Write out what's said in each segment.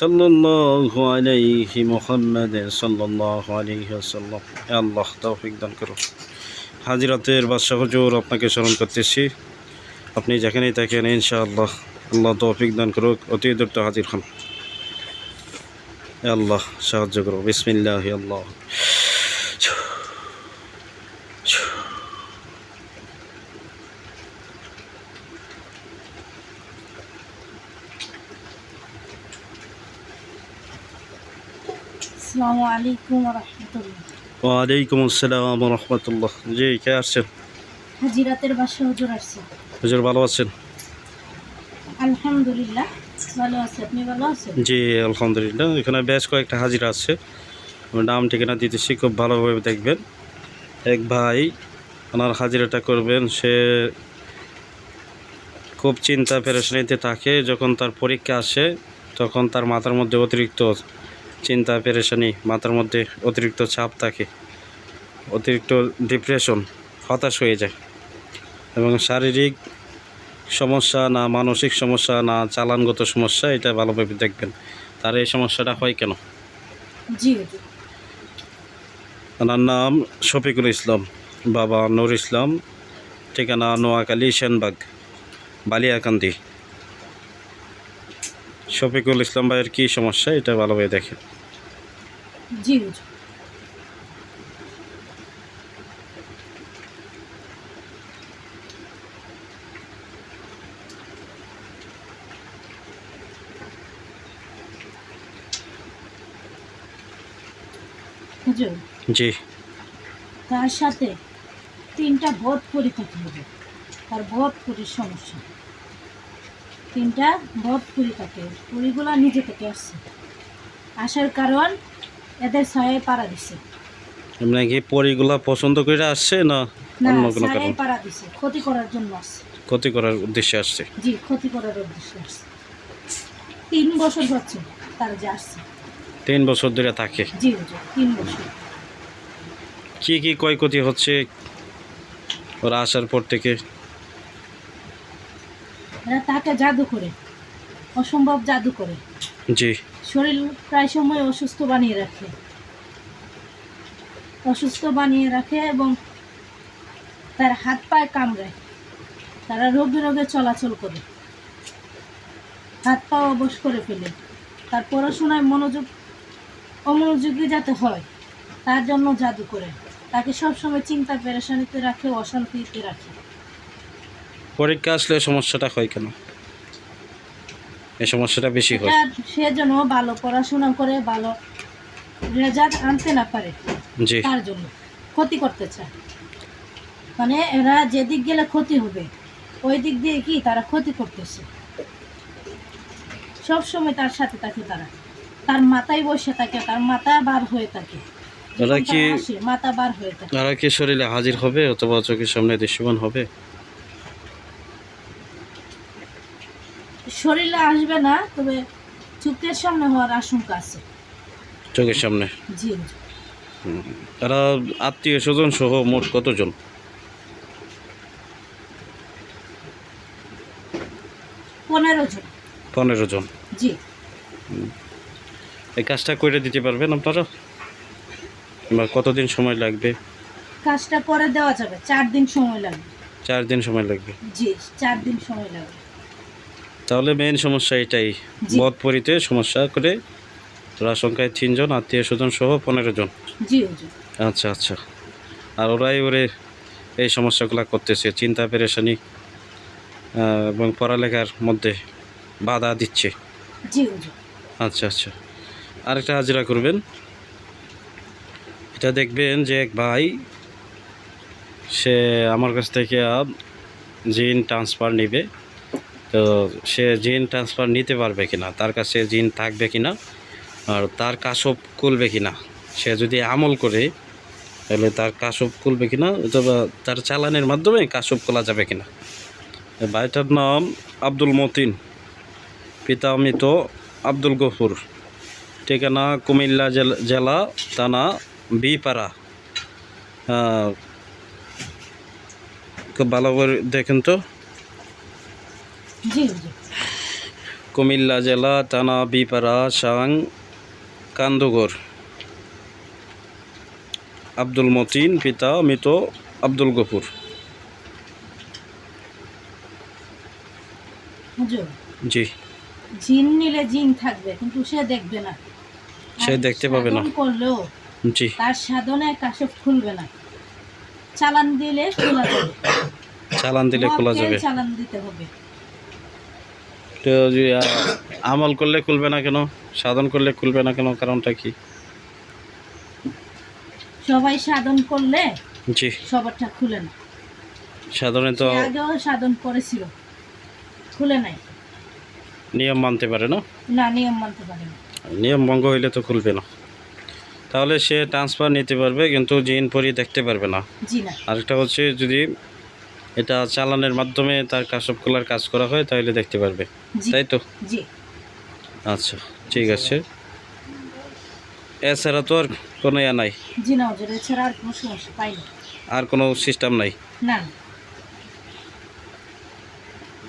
সাল্লাল্লাহু আলাইহি মোহাম্মদ সাল্লাল্লাহু আলাইহি ওয়াসাল্লাম। আল্লাহ তৌফিক দান করুন। হাজিরাতের বাদশাহ হজুর, আপনাকে স্মরণ করতেছি। আপনি যেখানেই থাকেন, ইনশাআল্লাহ আল্লাহ তৌফিক দান করুক। অতি দ্রুত হাজির হন। আল্লাহ সাহায্য করো বিসমিল্লাহ আল্লাহ আসসালামু আলাইকুম রহমতুল্লাহ। ওয়ালাইকুম আসসালাম রহমতুল্লাহ। জি কে আসছেন? হাজিরাতের বাসা হুজুর আসছে। হুজুর ভালো আছেন? আলহামদুলিল্লাহ ভালো আছে। আপনি ভালো আছেন? জি আলহামদুলিল্লাহ। এখানে বেশ কয়েকটা হাজিরা আছে। নাম ঠিকানা দিতেছি খুব ভালোভাবে দেখবেন। এক ভাই ওনার হাজিরাটা করবেন। সে খুব চিন্তা পেরেশানিতে থাকে। যখন তার পরীক্ষা আসে তখন তার মাথার মধ্যে অতিরিক্ত চিন্তা পেরেশানি মাথার মধ্যে অতিরিক্ত চাপ থাকে অতিরিক্ত ডিপ্রেশন হতাশ হয়ে যায় এবং শারীরিক সমস্যা না মানসিক সমস্যা না চালানগত সমস্যা এটা ভালোভাবে দেখবেন। তার এই সমস্যাটা হয় কেন? জি ওনার নাম শফিকুল ইসলাম বাবা নূর ইসলাম ঠিকানা নোয়াখালী সেনবাগ বালিয়াকান্দি। শফিকুল ইসলাম ভাইয়ের কী সমস্যা এটা ভালোভাবে দেখেন। জি হুজুর হুজুর জি। তার সাথে তিনটা ভোট পরি থাকতে হবে। তার ভোট পরির সমস্যা। তিনটা ভোট পরি থাকে পরিগুলা নিজে থেকে আসছে। আসার কারণ এদের ছায় পাড়া দিছে। এমনি কি পরিগুলা পছন্দ করে আসছে না অন্য কোনো কারণ? পাড়া দিছে। ক্ষতি করার জন্য আসছে। ক্ষতি করার উদ্দেশ্যে আসছে। জি ক্ষতি করার উদ্দেশ্যে আসছে। তিন বছর হচ্ছে তার যে আসছে। তিন বছর ধরে থাকে। জি তিন বছর। কি কি ক্ষয়ক্ষতি হচ্ছে ওরা আসার পর থেকে? এরা তাকে জাদু করে। অসম্ভব জাদু করে। জি। শরীর প্রায় সময় অসুস্থ বানিয়ে রাখে। অসুস্থ বানিয়ে রাখে এবং তার হাত পায়ে কামড়ায়। তারা রোগে রোগে চলাচল করে। হাত পা অবশ করে ফেলে। তার পড়াশোনায় মনোযোগ, অমনোযোগী যাতে হয়, তার জন্য জাদু করে। তাকে সবসময় চিন্তা, পেরেশানিতে রাখে, অশান্তিতে রাখে। পরীক্ষা আসলে সমস্যাটা হয় কেন? এই সমস্যাটা বেশি হয়। সে যেন ভালো পড়াশোনা করে ভালো রেজাল্ট আনতে না পারে। জি। তার জন্য ক্ষতি করতে চায়। মানে এরা যেদিক গেলে ক্ষতি হবে ওই দিক দিয়ে কি তারা ক্ষতি করতেছে। সব সময় তার সাথে থাকে তারা। তার মাথায় বসে থাকে তার মাথা বার হয়ে থাকে। তারা কি মাথা বার হয়ে থাকে। তারা কি শরীরে হাজির হবে অথবা চোখের সামনে দৃশ্যমান হবে? শরীরে আসবে না তবে চোখের সামনে হওয়ার আশঙ্কা আছে। চোখের সামনে? জি তারা আত্মীয় স্বজন সহ মোট কতজন? পনেরো জন। পনেরো জন। জি। এই কাজটা করে দিতে পারবেন আপনারা? বা কতদিন সময় লাগবে? কাজটা করে দেওয়া যাবে চার দিন সময় লাগবে। চার দিন সময় লাগবে। জি চার দিন সময় লাগবে। তাহলে মেইন সমস্যা এটাই। জি। বধপরিতে সমস্যা করে ওরা সংখ্যায় তিনজন আত্মীয় স্বজন সহ পনেরো জন। আচ্ছা আচ্ছা। আর ওরাই ওরে এই সমস্যাগুলো করতেছে চিন্তা পেরেশানি এবং পড়ালেখার মধ্যে বাধা দিচ্ছে। আচ্ছা আচ্ছা। আরেকটা হাজিরা করবেন। এটা দেখবেন যে এক ভাই সে আমার কাছ থেকে জিন ট্রান্সফার নেবে। তো সে জিন ট্রান্সফার নিতে পারবে কিনা, তার কাছে জিন থাকবে কিনা, আর তার কাশব খুলবে কিনা, সে যদি আমল করে, তাহলে তার কাশব খুলবে কিনা, অথবা তার চালানের মাধ্যমে কাশব খোলা যাবে কিনা। ভাইটার নাম আব্দুল মতিন, পিতা মৃত আব্দুল গফুর। ঠিকানা কুমিল্লা জেলা- থানা বিপাড়া। খুব ভালো করে দেখেন তো। কুমিল্লা জেলা থানা বিপাড়া সাং কান্দগর আব্দুল মতিন পিতা মৃত আব্দুল গফুর। জি। জিন নিলে জিন থাকবে কিন্তু সে দেখবে না। সে দেখতে পাবে না। করলেও জি। তার খুলবে না। চালান দিলে খোলা যাবে। চালান দিলে খোলা যাবে। চালান দিতে হবে। তো আমল করলে খুলবে না কেন? সাধন করলে খুলবে না কেন? কারণটা কি? সবাই সাধন করলে জি। সবারটা খুলে না। সাধারণত সে আগেও সাধন করেছিল। খুলে নাই। নিয়ম মানতে পারে না? না নিয়ম মানতে পারে না। নিয়ম ভঙ্গ হইলে তো খুলবে না। তাহলে সে ট্রান্সফার নিতে পারবে কিন্তু জিন পরি দেখতে পারবে না। জি না। আরেকটা হচ্ছে যদি এটা চালানের মাধ্যমে তার কাশব খোলার কাজ করা হয় তাহলে দেখতে পারবে। তাই তো? আচ্ছা ঠিক আছে। এছাড়া তো আর কোনো ইয়া নাই? আর কোনো সিস্টেম নাই?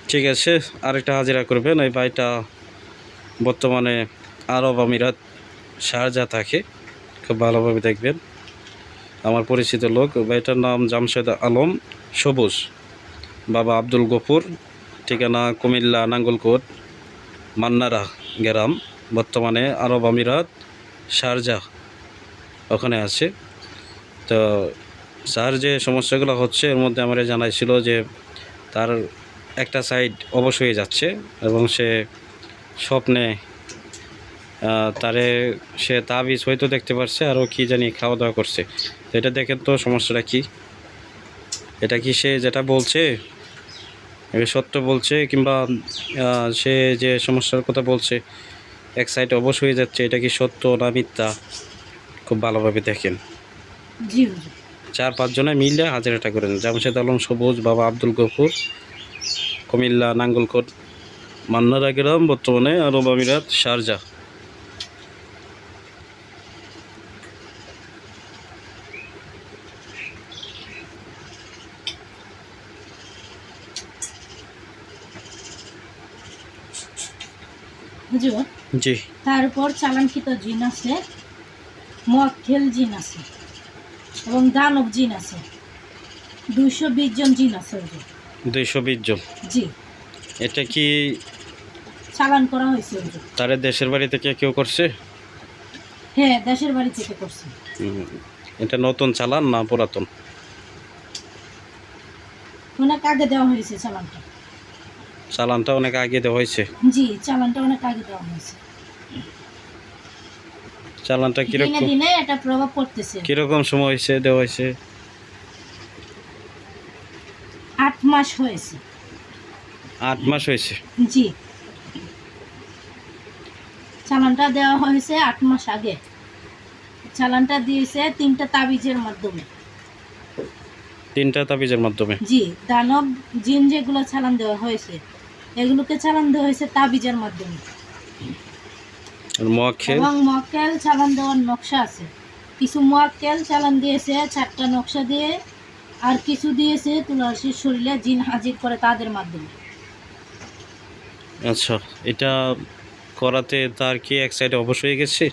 ঠিক আছে আরেকটা হাজিরা করবেন ওই ভাইটা বর্তমানে আরব আমিরাত শারজা থাকে খুব ভালোভাবে দেখবেন। আমার পরিচিত লোক ভাইটার নাম জামশেদ আলম সবুজ। বাবা আব্দুল গফুর, ঠিকানা কুমিল্লা নাঙ্গলকোট, মান্নারা গ্রাম, বর্তমানে আরব আমিরাত, শারজা ওখানে আছে। তো স্যার যে সমস্যাগুলো হচ্ছে, এর মধ্যে আমার জানাইছিল যে তার একটা সাইড অবশ হয়ে যাচ্ছে এবং সে স্বপ্নে তারে সে তাবিজ হয়তো দেখতে পারছে, আরও কি জানি খাওয়া দাওয়া করছে এটা দেখেন তো সমস্যাটা কি? এটা কি সে যেটা বলছে সত্য বলছে কিংবা সে যে সমস্যার কথা বলছে এক সাইড অবশ হয়ে যাচ্ছে এটা কি সত্য না মিথ্যা? খুব ভালোভাবে দেখেন। চার পাঁচজনে মিলে হাজারটা করেন। জামশেদ আলম সবুজ বাবা আব্দুল গফুর কুমিল্লা নাঙ্গলকোট মান্নারা গ্রাম বর্তমানে আরব আমিরাত শারজা হুজুর জি। তারপর চালানকৃত জিন আছে মক্কেল জিন আছে এবং দানব জিন আছে। দুইশো বিশ জন জিন আছে দুইশো বিশ জন? জি। এটা কি চালান করা হয়েছে তারে দেশের বাড়ি থেকে কেউ করছে? হ্যাঁ দেশের বাড়ি থেকে করছে। এটা নতুন চালান না পুরাতন? অনেক আগে দেওয়া হয়েছে চালানটা। চালানটা অনেক আগে দেওয়া হয়েছে। জি চালানটা অনেক আগে দেওয়া হয়েছে। চালানটা কীরকম দিনে এটা প্রভাব পড়তেছে। কীরকম সময় হয়েছে দেওয়া হয়েছে? আট মাস হয়েছে। আট মাস হয়েছে? জি। চালানটা দেওয়া হয়েছে আট মাস আগে। চালানটা দিয়েছে তিনটা তাবিজের মাধ্যমে। তিনটা তাবিজের মাধ্যমে? জি দানব জিন যেগুলো চালান দেওয়া হয়েছে। এগুলোকে চালান দেওয়া হয়েছে তাবিজের মাধ্যমে। এবং মক্কেল চালান দেওয়ার নকশা আছে। কিছু মক্কেল চালান দিয়েছে চারটা নকশা দিয়ে আর কিছু দিয়েছে তুলসীর শরীরে জিন হাজির করে তাদের মাধ্যমে। আচ্ছা এটা করাতে তার কি এক সাইডে অবশ হয়ে গেছে?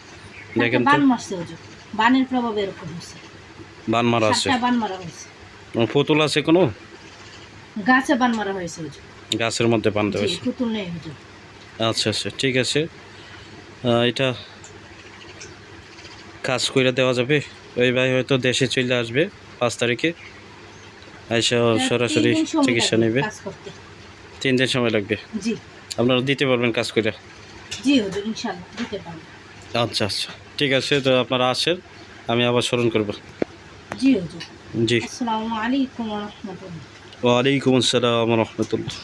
দেখেন বান মারছে হুজুর বানের প্রভাব এরকম হয়েছে। বান মারা আছে বান মারা হয়েছে। পুতুল আছে কোনো? গাছে বান মারা হয়েছে হুজুর গাছের মধ্যে নেই হুজুর আচ্ছা আচ্ছা ঠিক আছে। এটা কাজ করে দেওয়া যাবে। ওই ভাই হয়তো দেশে চলে আসবে পাঁচ তারিখে। আইসা সরাসরি তিন দিন সময় চিকিৎসা নেবে। তিন দিন সময় লাগবে? আপনারা দিতে পারবেন কাজ করে আচ্ছা আচ্ছা ঠিক আছে তো আপনারা আসেন আমি আবার স্মরণ করব। জি জি। আসসালামু আলাইকুম রহমতুল্লাহ। ওয়ালাইকুম আসসালাম রহমতুল্লাহ।